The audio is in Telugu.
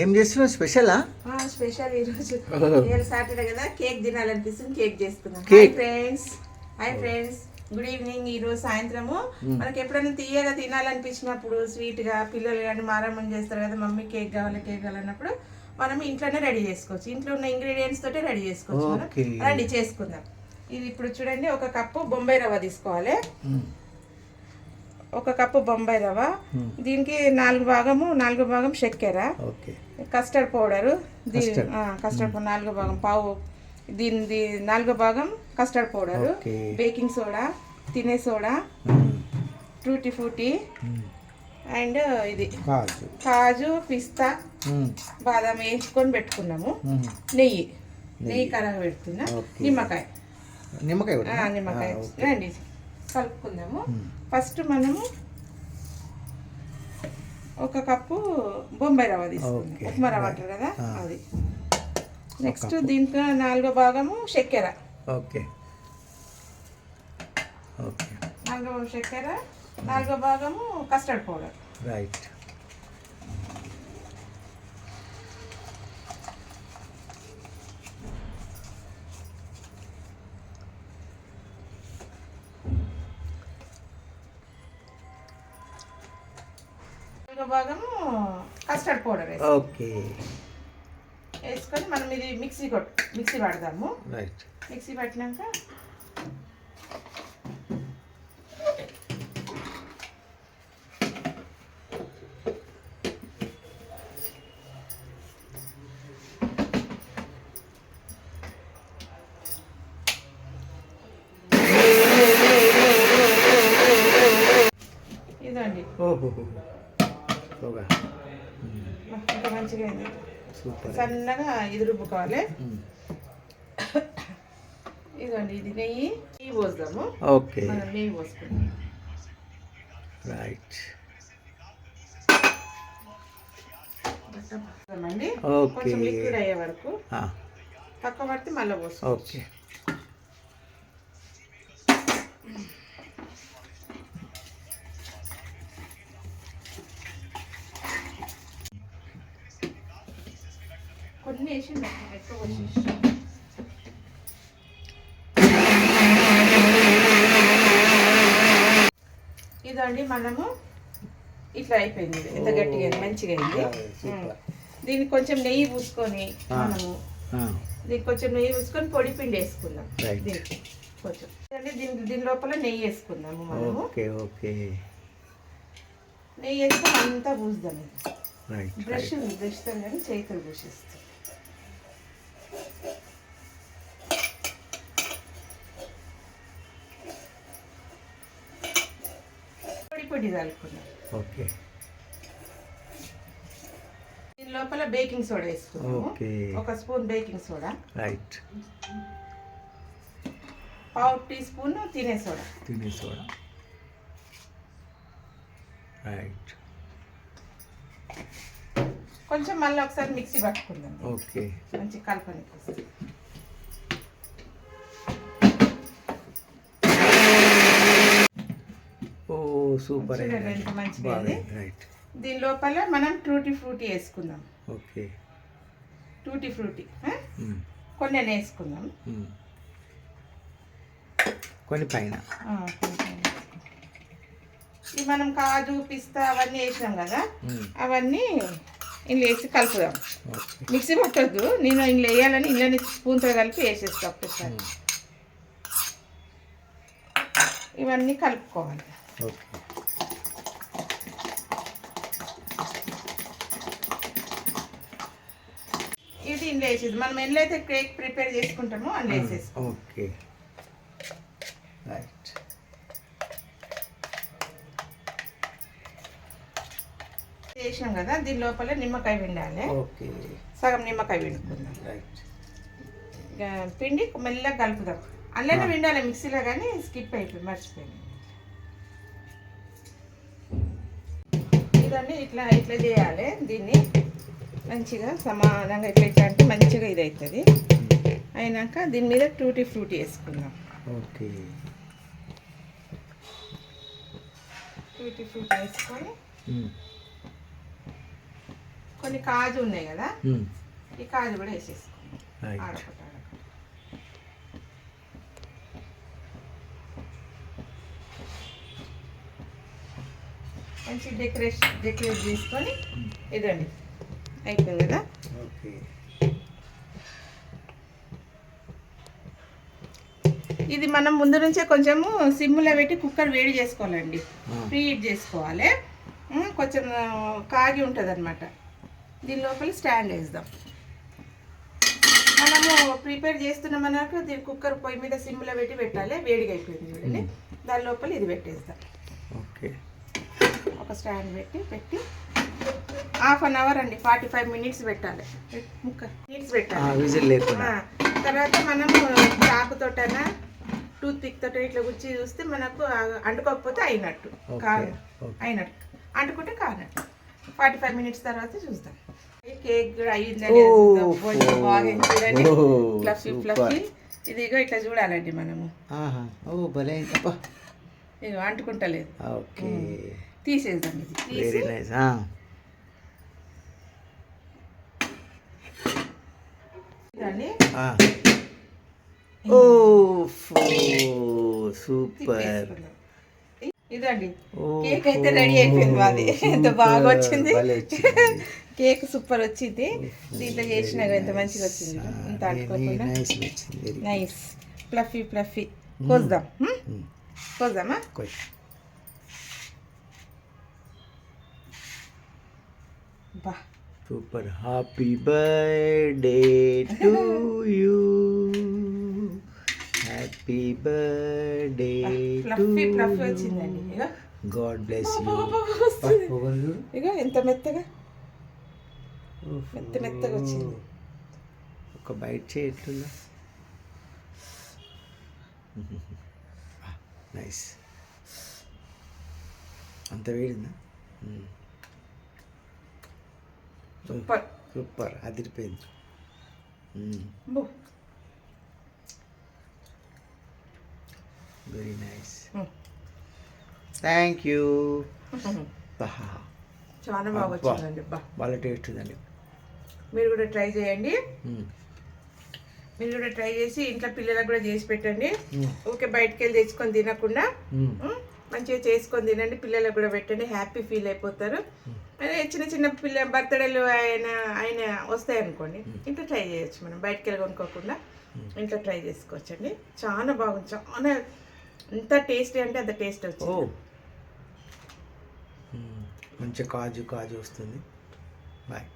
ఏం చేస్తున్నావు? స్పెషలా? స్పెషల్ ఈరోజు సాటర్డే కదా కేక్ తినాలనిపిస్తుంది కేక్ చేసుకుందాం. Hi. Friends. Hi friends. Good evening. ఈ రోజు సాయంత్రము. మనకి ఎప్పుడైనా తీయగా తినాలనిపించినప్పుడు స్వీట్గా పిల్లలు కానీ మారమ్మని చేస్తారు కదా మమ్మీ కేక్ కావాలి కేక్ కావాలన్నప్పుడు మనం ఇంట్లోనే రెడీ చేసుకోవచ్చు. ఇంట్లో ఉన్న ఇంగ్రీడియంట్స్ తోటే రెడీ చేసుకోవచ్చు. మనం. రెడీ చేసుకుందాం. ఇది ఇప్పుడు చూడండి ఒక కప్పు బొంబాయి రవ్వ తీసుకోవాలి. ఒక కప్పు బొంబాయి రవ్వ. దీనికి నాలుగు భాగము నాలుగు భాగం చక్కెర okay. Custard powder. Custard. Powder నాలుగో భాగం పావు. దీని నాలుగో భాగం కస్టర్డ్ పౌడరు. బేకింగ్ సోడా తినే సోడా ట్రూటీ ఫ్రూటీ. అండ్ ఇది కాజు. పిస్తా బాదం వేయించుకొని పెట్టుకున్నాము. నెయ్యి. నెయ్యి. కరగ Okay. నిమ్మకాయ. నిమ్మకాయ నిమ్మకాయ. రండి. కలుపుకుందాము. ఫస్ట్ మనము ఒక కప్పు బొంబాయి రవ్వ తీసుకుందాం. ఉప్మా రవ్వ అంటారు కదా. అది. నెక్స్ట్ దీంట్లో నాలుగో భాగము చక్కెర. ఓకే. ఓకే. నాలుగో చక్కెర నాలుగో భాగము కస్టర్డ్ పౌడర్. రైట్. భాగము కస్టర్డ్ పౌడర్ వేసి. ఓకే. వేసుకొని మనం ఇది మిక్సీ కొట్ మిక్సీ పడదాము రైట్. మిక్సీ పట్టినాక ఇదండి. ఓహో. ఇంకా మంచిగా అయింది. సూపర్. సన్నగా ఇది రుబ్బుకోవాలి. ఇదండి ఇది నెయ్యి. నెయ్యి పోద్దాము ఓకే. నెయ్యి పోసుకుందాం. రైట్. కొంచెం లిక్విడ్ అయ్యే వరకు. పక్క పడితే మళ్ళీ పోసుకో ఓకే. కొన్ని ఎక్కువ వచ్చేసి ఇదండి మనము ఇట్లా అయిపోయింది. ఎంత గట్టిగా మంచిగా అయింది. సూపర్ దీనికి కొంచెం నెయ్యి పూసుకొని. మనము ఆ, దీనికి కొంచెం నెయ్యి పూసుకొని పొడి పిండి వేసుకుందాం. దీనికి కొంచెం. దీని దీని లోపల నెయ్యి వేసుకుందాము మనము. Okay okay. నెయ్యి వేసుకొని అంతా పూసుదాం బ్రష్ బ్రష్తో కానీ చేతులు పూసిస్తాం పొడి కలుపుకున్నాం ఓకే. దీని లోపల బేకింగ్ సోడా వేసుకున్నాము ఓకే. ఒక స్పూన్ బేకింగ్ సోడా రైట్. పావు టీ స్పూన్ తినే సోడా తినే సోడా రైట్. కొంచెం మళ్ళీ ఒకసారి మిక్సీ పట్టుకుందాం ఓకే. మంచి కలపనికి సూపర్ దీని లోపల మనం టూటీ ఫ్రూటీ వేసుకుందాం. ఓకే. Tutti frutti. కొన్ని వేసుకుందాం. కొన్ని పైన. ఇవి మనం కాజు పిస్తా అవన్నీ వేసినాం కదా. అవన్నీ ఇందులో వేసి కలుపుదాం. మిక్సీ పట్టొద్దు నేను ఇందులో వేయాలని ఇందులోనే స్పూన్తో కలిపి వేసేస్తా ఒక్కసారి. ఇవన్నీ కలుపుకోవాలి. ఓకే. ఇందులో వేసేది మనం ఎన్ని అయితే కేక్ ప్రిపేర్ చేసుకుంటామో అందులో వేసేసుకో ఓకే రైట్ వేసినాం కదా దీని లోపల నిమ్మకాయ పిండాలి. ఓకే సగం నిమ్మకాయ పిండుకుందాం. రైట్ పిండి మెల్లగా కలుపుదాం. అందులోనే పిండాలి మిక్సీలో కానీ స్కిప్ అయిపోయి మర్చిపోయింది. ఇదన్నీ ఇట్లా ఇట్లా చేయాలి దీన్ని. మంచిగా సమానంగా ఇట్లా ఇట్లా అంటే మంచిగా ఇది అవుతుంది అయినాక దీని మీద టూటీ ఫ్రూటీ వేసుకుందాం. ఓకే. టూటీ ఫ్రూటీ వేసుకొని. కొన్ని కాజు ఉన్నాయి కదా. ఈ కాజు కూడా వేసేసుకో రైట్ ఆడొకటి ఆడొకటి మంచి డెకరేషన్ డెకరేట్ చేసుకొని ఇదండి. అయిపోయింది కదా? ఓకే. ఇది మనం ముందు నుంచే కొంచెము సిమ్లో పెట్టి కుక్కర్ వేడి చేసుకోవాలండి. ఆ. ప్రీ హీట్ చేసుకోవాలి కొంచెం కాగి ఉంటుంది అనమాట దీని లోపల స్టాండ్ వేద్దాం. మనము ప్రిపేర్ చేస్తున్న మనకు దీని కుక్కర్ పొయ్యి మీద సిమ్లో పెట్టి పెట్టాలి. వేడిగా అయిపోయింది చూడండి. దాని లోపల ఇది పెట్టేస్తాం ఓకే. ఒక స్టాండ్ పెట్టి పెట్టి హాఫ్ అన్ అవర్ అండి ఫార్టీ ఫైవ్ మినిట్స్ పెట్టాలి. ముక్క మినిట్స్ పెట్టాలి. విజిల్ లేకుండా. ఆ, తర్వాత మనం చాకుతోటైనా టూత్ పిక్ తోట ఇట్లా గుచ్చి చూస్తే మనకు అంటుకోకపోతే అయినట్టు. కాదు. అయినట్టు. అంటుకుంటే కానట్టు. ఫార్టీ ఫైవ్ మినిట్స్ తర్వాత చూస్తాం కేక్ కూడా అయ్యిందని ఓ, చూద్దాం. కొంచెం బాగా చూడండి. Oh, fluffy. ఫ్లఫీ. ఇదిగో ఇట్లా చూడాలండి మనము. ఓ భలే. అంటుకుంటలేదు. ఓకే. తీసేద్దాం ఇది. తీసి వెరీ నైస్ దాన్ని ఓ సూపర్. ఇదండి. కేక్ అయితే రెడీ అయిపోయింది ఎంత బాగా వచ్చింది. కేక్ సూపర్ వచ్చింది. దీంట్లో చేసిన ఎంత మంచిగా వచ్చింది. ఇంత అంటుకోకుండా నైస్ ఫ్లఫీ ఫ్లఫీ. కోద్దాం? కోద్దామా? బా. Super happy birthday to you happy birthday to God bless you. ఇగో. ఎంత మెత్తగా? మెత్త మెత్తగా వచ్చింది? ఒక బైట్ చేయట్లుందా నైస్ అంత వేడిందా? సూపర్. సూపర్ అదిరిపోయింది. Very nice. థ్యాంక్ యూ చాలా బాగా. వచ్చిందండి. బా. వాళ్ళ టేస్ట్ ఉందండి. మీరు కూడా ట్రై చేయండి. మీరు కూడా ట్రై చేసి ఇంట్లో పిల్లలకు కూడా చేసి పెట్టండి. ఊరికే బయటకు వెళ్ళి తెచ్చుకొని తినకుండా. మంచిగా చేసుకొని తినండి. పిల్లలకు కూడా పెట్టండి. హ్యాపీ ఫీల్ అయిపోతారు. అదే చిన్న చిన్న పిల్ల బర్త్డేలు ఆయన ఆయన వస్తాయి అనుకోండి. ఇంట్లో ట్రై చేయొచ్చు మనం. బయటకు వెళ్ళి కొనుక్కోకుండా ఇంట్లో ట్రై చేసుకోవచ్చండి. చాలా బాగుంది. చాలా ఎంత టేస్టీ అంటే అంత టేస్ట్ ఓ. వచ్చింది మ్మ్. మంచి కాజు కాజు వస్తుంది. బాయ్